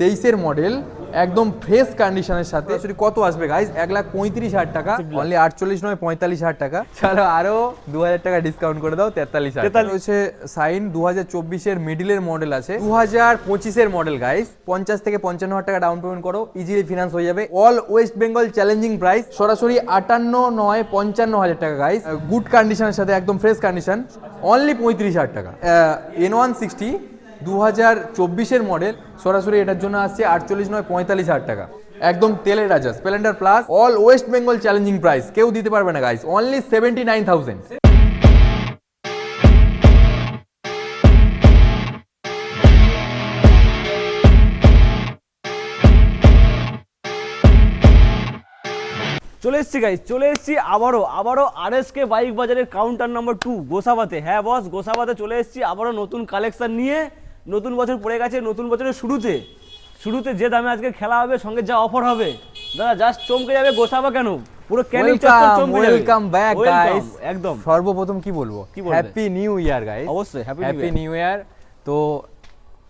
তেইশের মডেল একদম ফ্রেশ কন্ডিশনের সাথে। কত আসবে গাইজ এক লাখ পঁয়ত্রিশ হাজার টাকা অনলি আটচল্লিশ নয় পঁয়তাল্লিশ হাজার টাকা। চলো আরও দু হাজার টাকা ডিসকাউন্ট করে দাও তেতাল্লিশ হাজার। রয়েছে সাইন দু হাজার চব্বিশের মিডিলের মডেল আছে। দু হাজার পঁচিশের মডেল গাইজ পঞ্চাশ থেকে পঞ্চান্ন হাজার টাকা ডাউন পেমেন্ট করো ইজিলি ফিনান্স হয়ে যাবে। All West Bengal challenging price সরাসরি আটান্ন নয় পঞ্চান্ন হাজার টাকা গাইজ গুড কন্ডিশনের সাথে একদম ফ্রেশ কন্ডিশন অনলি পঁয়ত্রিশ হাজার টাকা। এন ওয়ান সিক্সটি দু হাজার চব্বিশের মডেল সরাসরি এটার জন্য আসছে আটচল্লিশ নয় পঁয়তাল্লিশ হাজার টাকা। একদম তেলের রাজা Splendor plus all West Bengal challenging price কেউ দিতে পারবে না guys only seventy nine thousand চলে এসেছি গাইজ চলে এসেছি আবারও আবারও আরএসকে বাইক বাজারের কাউন্টার নাম্বার টু গোসাবাতে। হ্যাঁ বস গোসাবাতে চলে এসেছি, আবারও নতুন কালেকশন নিয়ে। নতুন বছর পড়ে গেছে নতুন বছরের শুরুতে শুরুতে যে দামে আজকে খেলা হবে সঙ্গে যা অফার হবে দাদা জাস্ট চমকে যাবে গোসাবা কেন? পুরো ক্যানিং চত্বর চমকে যাবে। ওয়েলকাম ব্যাক গাইস একদম। সর্বপ্রথম কি বলব? হ্যাপি নিউ ইয়ার গাইস অবশ্যই, হ্যাপি নিউ ইয়ার তো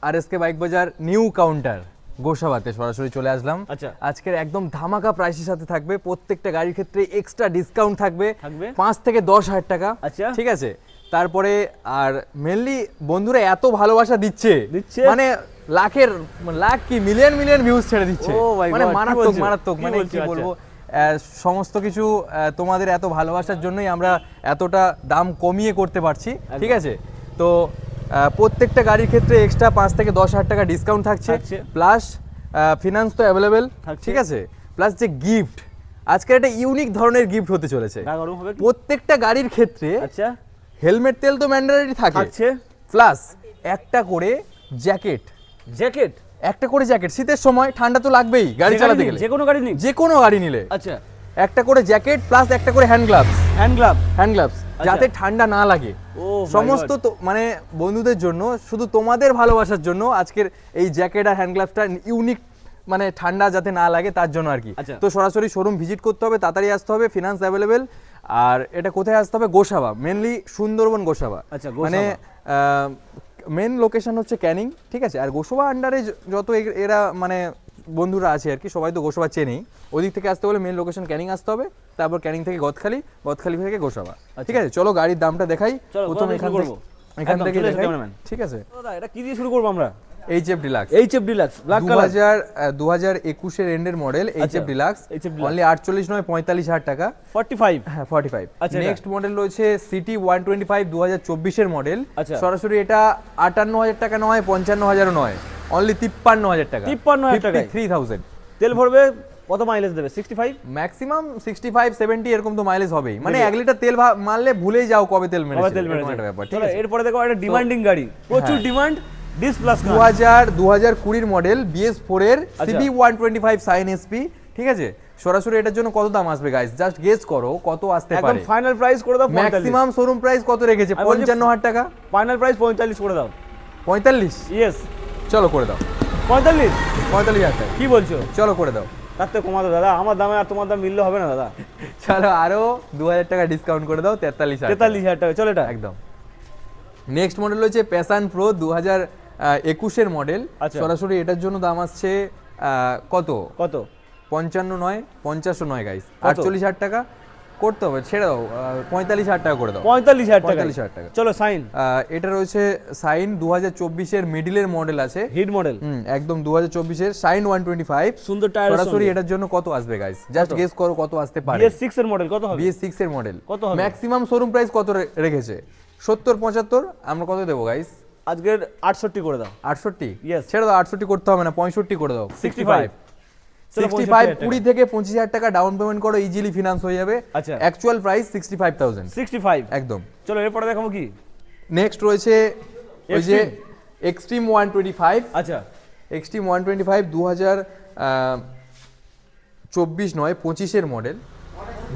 আরএসকে বাইক বাজার নিউ কাউন্টার গোসাবাতে সরাসরি চলে আসলাম। আচ্ছা। আজকের একদম ধামাকা প্রাইসের সাথে থাকবে প্রত্যেকটা গাড়ির ক্ষেত্রে এক্সট্রা ডিসকাউন্ট থাকবে। থাকবে? পাঁচ থেকে দশ হাজার টাকা। আচ্ছা। ঠিক আছে? তারপরে আর মেনলি বন্ধুরা এত ভালোবাসা দিচ্ছে। দিচ্ছে? মানে লাখের লাখ কি মিলিয়ন মিলিয়ন ভিউজ ছেড়ে দিচ্ছে। মানে মারাত্মক মারাত্মক। মানে কি আচ্ছা। বলব? সমস্ত কিছু তোমাদের এত ভালোবাসার জন্যই আমরা এতটা দাম কমিয়ে করতে পারছি ঠিক আছে? তো প্রত্যেকটা গাড়ির ক্ষেত্রে এক্সট্রা পাঁচ থেকে দশ হাজার টাকা ডিসকাউন্ট থাকছে। প্লাস ফিনান্স তো অ্যাভেলেবেল ঠিক আছে? প্লাস যে গিফট আজকে একটা ইউনিক ধরনের গিফট হতে চলেছে? প্রত্যেকটা গাড়ির ক্ষেত্রে আচ্ছা। হেলমেট তেল তো ম্যান্ডারি থাকে। থাকছে। প্লাস একটা করে জ্যাকেট। জ্যাকেট? একটা করে জ্যাকেট। শীতের সময় ঠান্ডা তো লাগবেই গাড়ি চালাতে গেলে। যে কোনো গাড়ি নিন যে কোনো গাড়ি নিলে। আচ্ছা। একটা করে জ্যাকেট প্লাস একটা করে hand gloves hand glove hand gloves যাতে ঠান্ডা না লাগে। সমস্ত তো মানে বন্ধুদের জন্য শুধু তোমাদের ভালোবাসার জন্য আজকের এই জ্যাকেট আর হ্যান্ড গ্লাভসটা ইউনিক মানে ঠান্ডা যাতে না লাগে তার জন্য আর কি। আচ্ছা। তো সরাসরি শোরুম ভিজিট করতে হবে তাড়াতাড়ি আসতে হবে ফিনান্স অ্যাভেলেবেল আর এটা কোথায় আসতে হবে? গোসাবা মেনলি সুন্দরবন গোসাবা। আচ্ছা, মানে। মেন লোকেশন হচ্ছে ক্যানিং ঠিক আছে? আর গোসাবা আন্ডারে যত এরা মানে বন্ধুরা আছে আর কি সবাই তো গোসাবা চেনেই। ওদিক থেকে আসতে হলে মেন লোকেশন ক্যানিং আসতে হবে তারপর ক্যানিং থেকে গদখালি গদখালি থেকে গোসাবা। ঠিক আছে? চলো গাড়ির দামটা দেখাই। আচ্ছা। প্রথম এখান থেকে করব? এখান থেকে। ঠিক আছে? দাদা এটা কি দিয়ে শুরু করব আমরা? H F Deluxe H F Deluxe black colour হাজার দু হাজার একুশের এন্ডের মডেল এইচ আচ্ছা, এফ ডিলাক্স অনলি আটচল্লিশ নয় পঁয়তাল্লিশ হাজার টাকা। ফর্টি ফাইভ হ্যাঁ ফর্টি ফাইভ আচ্ছা, নেক্সট মডেল রয়েছে সিটি ওয়ান টোয়েন্টি ফাইভ দু হাজার চব্বিশের মডেল আচ্ছা। সরাসরি এটা আটান্ন হাজার টাকা নয় পঞ্চান্ন হাজারও নয়। অনলি তিপ্পান্ন হাজার টাকা। 53,000 টাকায়। থ্রি থাউজেন্ড তেল ভরবে কত মাইলেজ দেবে? Sixty five maximum sixty five seventy এরকম তো মাইলেজ হবেই। মানে এক লিটার তেল মারলে ভুলেই যাও কবে তেল মেরেছে কবে তেল মেরেছে ব্যাপার ঠিক আছে? এরপরে দেখো একটা ডিমান্ডিং গাড়ি। প্রচুর ডিমান্ড ডিস প্লাস দু হাজার দু হাজার কুড়ির মডেল বিএস ফোর এর। CB one twenty five Shine SP ঠিক আছে? সরাসরি এটার জন্য কত দাম আসবে গাইস জাস্ট গেস করো কত আসতে একদম ফাইনাল প্রাইস করে দাও ম্যাক্সিমাম শোরুম প্রাইস কত রেখেছে? আমি বলছি- পঞ্চান্ন হাজার টাকা? ফাইনাল প্রাইস পঁয়তাল্লিশ করে দাও। পঁয়তাল্লিশ? ইয়েস চলো করে দাও। পঁয়তাল্লিশ? পঁয়তাল্লিশ হাজার টাকা। কি বলছো? চলো করে দাও। তার থেকে কমাতো দাদা। আমার দামে আর তোমার দাম মিললে হবে না দাদা। চলো আরও দু হাজার টাকা ডিসকাউন্ট করে দাও তেতাল্লিশ হাজার তেতাল্লিশ হাজার টাকা। চলো এটা। একদম। নেক্সট মডেল হচ্ছে প্যাশন প্রো দু হাজার একুশের মডেল। আচ্ছা। সরাসরি এটার জন্য দাম আসছে আহ, কত? কত? পঞ্চান্ন নয় পঞ্চাশও নয় গাইস আটচল্লিশ হাজার টাকা করতে হবে ছেড়ে দাও পঁয়তাল্লিশ হাজার টাকা করে দাও। পঁয়তাল্লিশ হাজার পঁয়তাল্লিশ হাজার টাকা। চলো সাইন এটা রয়েছে সাইন দু হাজার চব্বিশের মিডিলের মডেল আছে। হিট মডেল একদম দু হাজার চব্বিশের সাইন ওয়ান টোয়েন্টি ফাইভ সুন্দর টায়ার সরাসরি এটার জন্য কত আসবে গাইস জাস্ট গেস করো কত আসতে পারে। বিএস সিক্স এর মডেল কত হবে? বিএস সিক্স এর মডেল কত হবে? ম্যাক্সিমাম শোরুম প্রাইস কত রেখেছে? সত্তর পঁচাত্তর আমরা কত দেবো গাইস আজকের আটষট্টি করে দাও। আটষট্টি? Yes. ছেড়ে দাও আটষট্টি করতে হবে না পঁয়ষট্টি করে দাও। সিক্সটি 65 ফাইভ সিক্সটি 65 ফাইভ কুড়ি থেকে পঁচিশ হাজার টাকা ডাউন পেমেন্ট করো ইজিলি ফিনান্স হয়ে যাবে। আচ্ছা। Actual price sixty five thousand sixty five একদম। চলো এরপরে দেখাবো কি? নেক্সট রয়েছে ওই যে এক্সট্রিম ওয়ান টোয়েন্টি ফাইভ আচ্ছা। এক্সট্রিম ওয়ান টোয়েন্টি ফাইভ দু হাজার চব্বিশ নয় পঁচিশের মডেল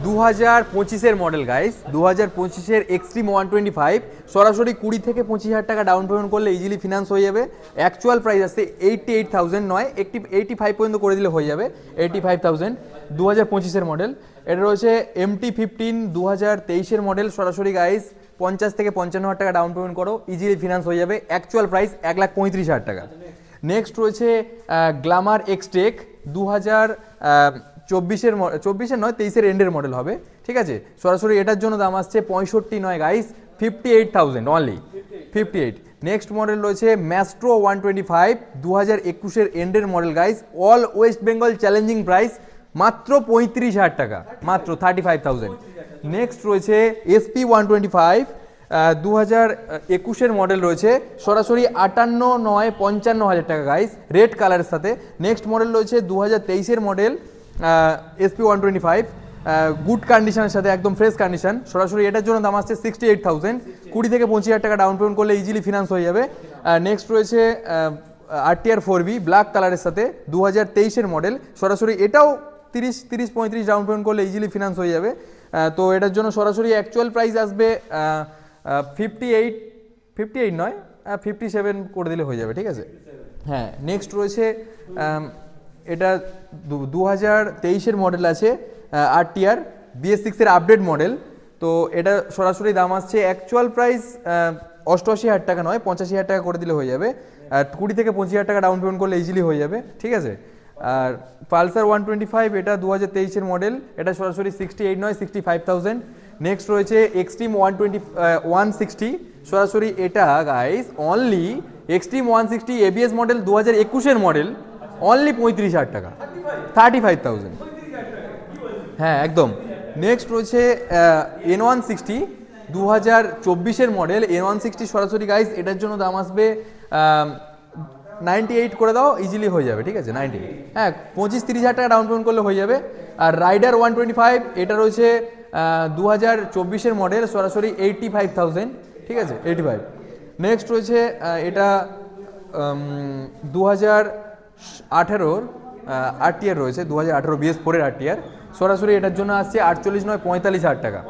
দু হাজার পঁচিশের মডেল গাইস দু হাজার পঁচিশের এক্সট্রিম ওয়ান টোয়েন্টি ফাইভ সরাসরি কুড়ি থেকে পঁচিশ হাজার টাকা ডাউন পেমেন্ট করলে ইজিলি ফিনান্স হয়ে যাবে। অ্যাকচুয়াল প্রাইস আছে এইটটি এইট থাউজেন্ড নয়। একটি এইটি ফাইভ পর্যন্ত করে দিলে হয়ে যাবে এইটি ফাইভ থাউজেন্ড দু হাজার পঁচিশের মডেল এটা রয়েছে এমটি ফিফটিন দু হাজার তেইশের মডেল সরাসরি গাইস পঞ্চাশ থেকে পঞ্চান্ন হাজার টাকা ডাউন পেমেন্ট করো ইজিলি ফিনান্স হয়ে যাবে। অ্যাকচুয়াল প্রাইস এক লাখ পঁয়ত্রিশ হাজার টাকা। নেক্সট রয়েছে গ্লামার এক্সটেক দু হাজার চব্বিশের চব্বিশের নয়, তেইশের এন্ডের মডেল হবে, ঠিক আছে? সরাসরি এটার জন্য দাম আসছে পঁয়ষট্টি নয় guys fifty eight thousand only fifty eight next model রয়েছে ম্যাস্ট্রো ওয়ান টোয়েন্টি ফাইভ দু হাজার একুশের এন্ডের model guys all West Bengal challenging price মাত্র পঁয়ত্রিশ হাজার টাকা, মাত্র থার্টি ফাইভ থাউজেন্ড নেক্সট রয়েছে এসপি ওয়ান টোয়েন্টি ফাইভ দু হাজার একুশের মডেল রয়েছে, সরাসরি আটান্ন নয়, পঞ্চান্ন হাজার টাকা গাইস রেড কালারের সাথে। নেক্সট মডেল রয়েছে দু হাজার তেইশের model SP one twenty five good কন্ডিশনের সাথে একদম ফ্রেশ কন্ডিশন সরাসরি এটার জন্য দাম আসছে সিক্সটি এইট থাউজেন্ড কুড়ি থেকে পঁচিশ হাজার টাকা ডাউন পেমেন্ট করলে ইজিলি ফিনান্স হয়ে যাবে। নেক্সট রয়েছে আরটিআর ফোর বি ব্ল্যাক কালারের সাথে দু হাজার তেইশের মডেল সরাসরি এটাও তিরিশ তিরিশ, পঁয়ত্রিশ ডাউন পেমেন্ট করলে ইজিলি ফিনান্স হয়ে যাবে। তো এটার জন্য সরাসরি অ্যাকচুয়াল প্রাইস আসবে ফিফটি এইট ফিফটি এইট নয় ফিফটি সেভেন করে দিলে হয়ে যাবে, ঠিক আছে? হ্যাঁ নেক্সট রয়েছে এটা দু হাজার তেইশের মডেল আছে আর টিআর বিএস সিক্সের আপডেট মডেল তো এটা সরাসরি দাম আসছে অ্যাকচুয়াল প্রাইস অষ্টআশি হাজার টাকা নয় পঁচাশি হাজার টাকা করে দিলে হয়ে যাবে। আর কুড়ি থেকে পঁচিশ হাজার টাকা ডাউন পেমেন্ট করলে ইজিলি হয়ে যাবে, ঠিক আছে? আর পালসার ওয়ান টোয়েন্টি ফাইভ এটা দু হাজার তেইশের মডেল এটা সরাসরি সিক্সটি এইট নয় সিক্সটি ফাইভ থাউজেন্ড নেক্সট রয়েছে Xtreme one twenty one sixty সরাসরি এটা guys only Xtreme one sixty ABS model দু হাজার একুশের মডেল অনলি পঁয়ত্রিশ হাজার টাকা। থার্টি ফাইভ থাউজেন্ড হ্যাঁ একদম। নেক্সট রয়েছে এন ওয়ান সিক্সটি দু হাজার চব্বিশের মডেল এন ওয়ান সিক্সটি সরাসরি গাইস এটার জন্য দাম আসবে নাইনটি এইট করে দাও ইজিলি হয়ে যাবে, ঠিক আছে? নাইনটি হ্যাঁ পঁচিশ তিরিশ হাজার টাকা ডাউন পেমেন্ট করলে হয়ে যাবে। আর রাইডার ওয়ান টোয়েন্টি ফাইভ এটা রয়েছে দু হাজার চব্বিশের মডেল সরাসরি এইটটি ফাইভ থাউজেন্ড ঠিক আছে? এইটি ফাইভ নেক্সট রয়েছে এটা দু হাজার আঠেরোর আরটিআর রয়েছে দু হাজার আঠেরো বিএস ফোরের আরটিআর সরাসরি এটার জন্য আসছে আটচল্লিশ নয় পঁয়তাল্লিশ হাজার টাকা।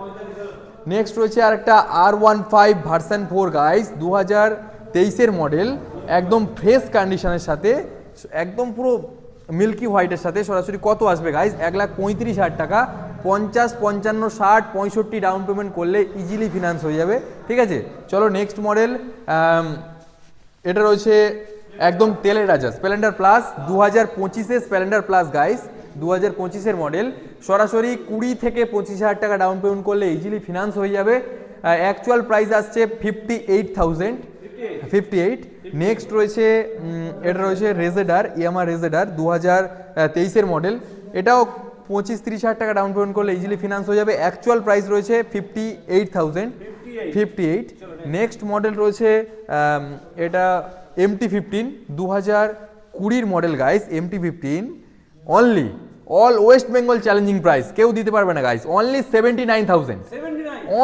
নেক্সট রয়েছে আর একটা R one five version four guys দু হাজার তেইশের মডেল একদম ফ্রেশ কন্ডিশনের সাথে, একদম পুরো মিল্কি হোয়াইটের সাথে। সরাসরি কত আসবে গাইস এক লাখ পঁয়ত্রিশ হাজার টাকা। পঞ্চাশ, পঞ্চান্ন, ষাট, পঁয়ষট্টি ডাউন পেমেন্ট করলে ইজিলি ফিনান্স হয়ে যাবে। ঠিক আছে? চলো নেক্সট মডেল এটা রয়েছে একদম তেলের রাজা। স্প্লেন্ডার প্লাস দু হাজার পঁচিশে স্প্লেন্ডার প্লাস গাইস দু হাজার পঁচিশের মডেল সরাসরি কুড়ি থেকে পঁচিশ হাজার টাকা ডাউন পেমেন্ট করলে ইজিলি ফিনান্স হয়ে যাবে। অ্যাকচুয়াল প্রাইস আসছে fifty eight thousand fifty eight next রয়েছে এটা রয়েছে রেজেডার ইয়ামা রেজেডার দু হাজার তেইশের মডেল এটাও পঁচিশ তিরিশ হাজার টাকা ডাউন পেমেন্ট করলে ইজিলি ফিনান্স হয়ে যাবে। অ্যাকচুয়াল প্রাইস রয়েছে fifty eight thousand fifty eight next model রয়েছে এটা এমটি ফিফটিন দু হাজার কুড়ির model guys MT fifteen only all West Bengal challenging price কেউ দিতে পারবে না guys only seventy nine thousand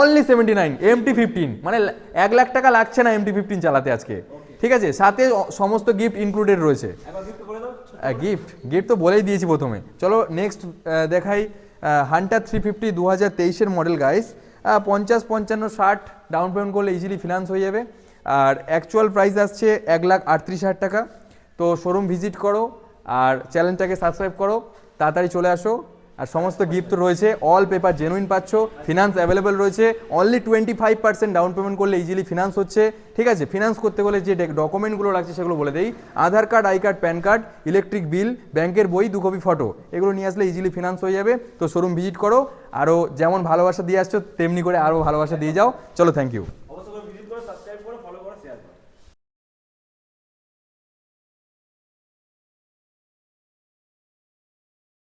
only seventy nine MT fifteen মানে এক লাখ টাকা লাগছে না এমটি ফিফটিন চালাতে আজকে। ঠিক আছে সাথে সমস্ত গিফট ইনক্লুডেড রয়েছে। গিফট গিফট তো বলেই দিয়েছি প্রথমে। চলো নেক্সট দেখাই হান্টার থ্রি ফিফটি দু হাজার তেইশের মডেল গাইস পঞ্চাশ, পঞ্চান্ন, ষাট ডাউন পেমেন্ট করলে ইজিলি ফিনান্স হয়ে যাবে। আর অ্যাকচুয়াল প্রাইস আসছে এক লাখ আটত্রিশ হাজার টাকা। তো শোরুম ভিজিট করো আর চ্যানেলটাকে সাবস্ক্রাইব করো। তাড়াতাড়ি চলে আসো। আর সমস্ত গিফট রয়েছে অল পেপার জেনুইন পাচ্ছ ফিনান্স অ্যাভেলেবেল রয়েছে only twenty five percent down payment করলে ইজিলি ফিনান্স হচ্ছে। ঠিক আছে? ফিনান্স করতে গেলে যে ডকুমেন্টগুলো লাগছে সেগুলো বলে দেই। Aadhaar card I card PAN card electric bill ব্যাংকের বই, দু কপি ফটো এগুলো নিয়ে আসলে ইজিলি ফিনান্স হয়ে যাবে। তো শোরুম ভিজিট করো। আরও যেমন ভালোবাসা দিয়ে আসছো, তেমনি করে আরও ভালোবাসা দিয়ে যাও। চলো থ্যাংক ইউ